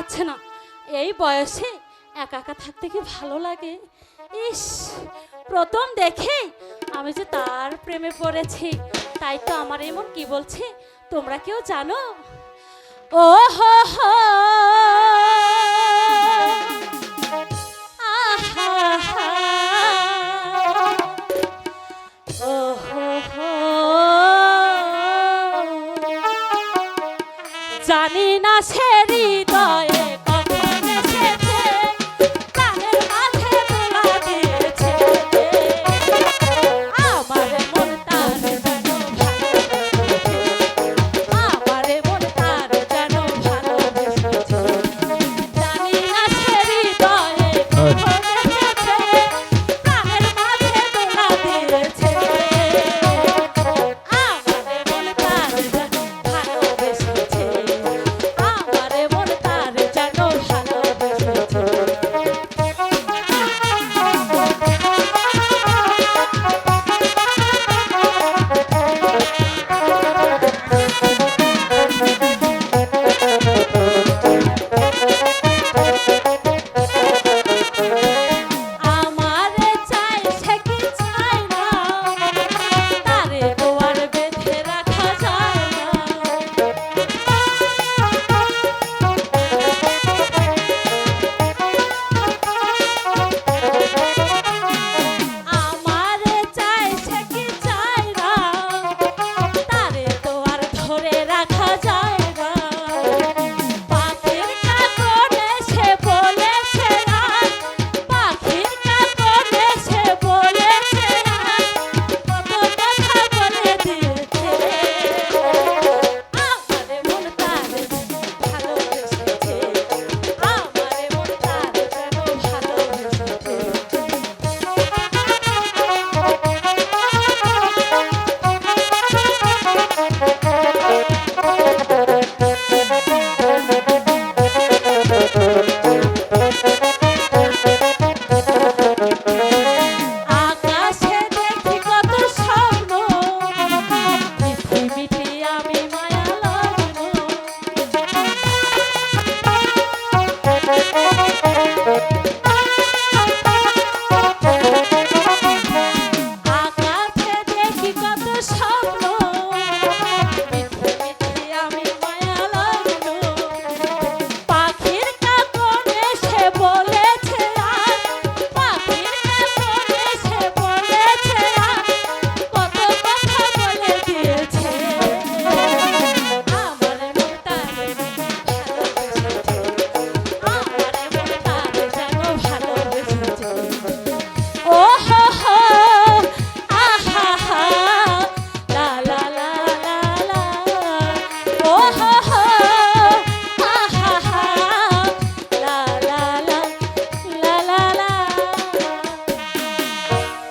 পাচ্ছে না। এই বয়সে একা একা থাকতে কি ভালো লাগে? ইস, প্রথম দেখে আমি যে তার প্রেমে পড়েছি, তাই তো আমার এমন কি বলছে তোমরা কেউ জানো? ও হো! হো! জানি না সে হৃদয়ে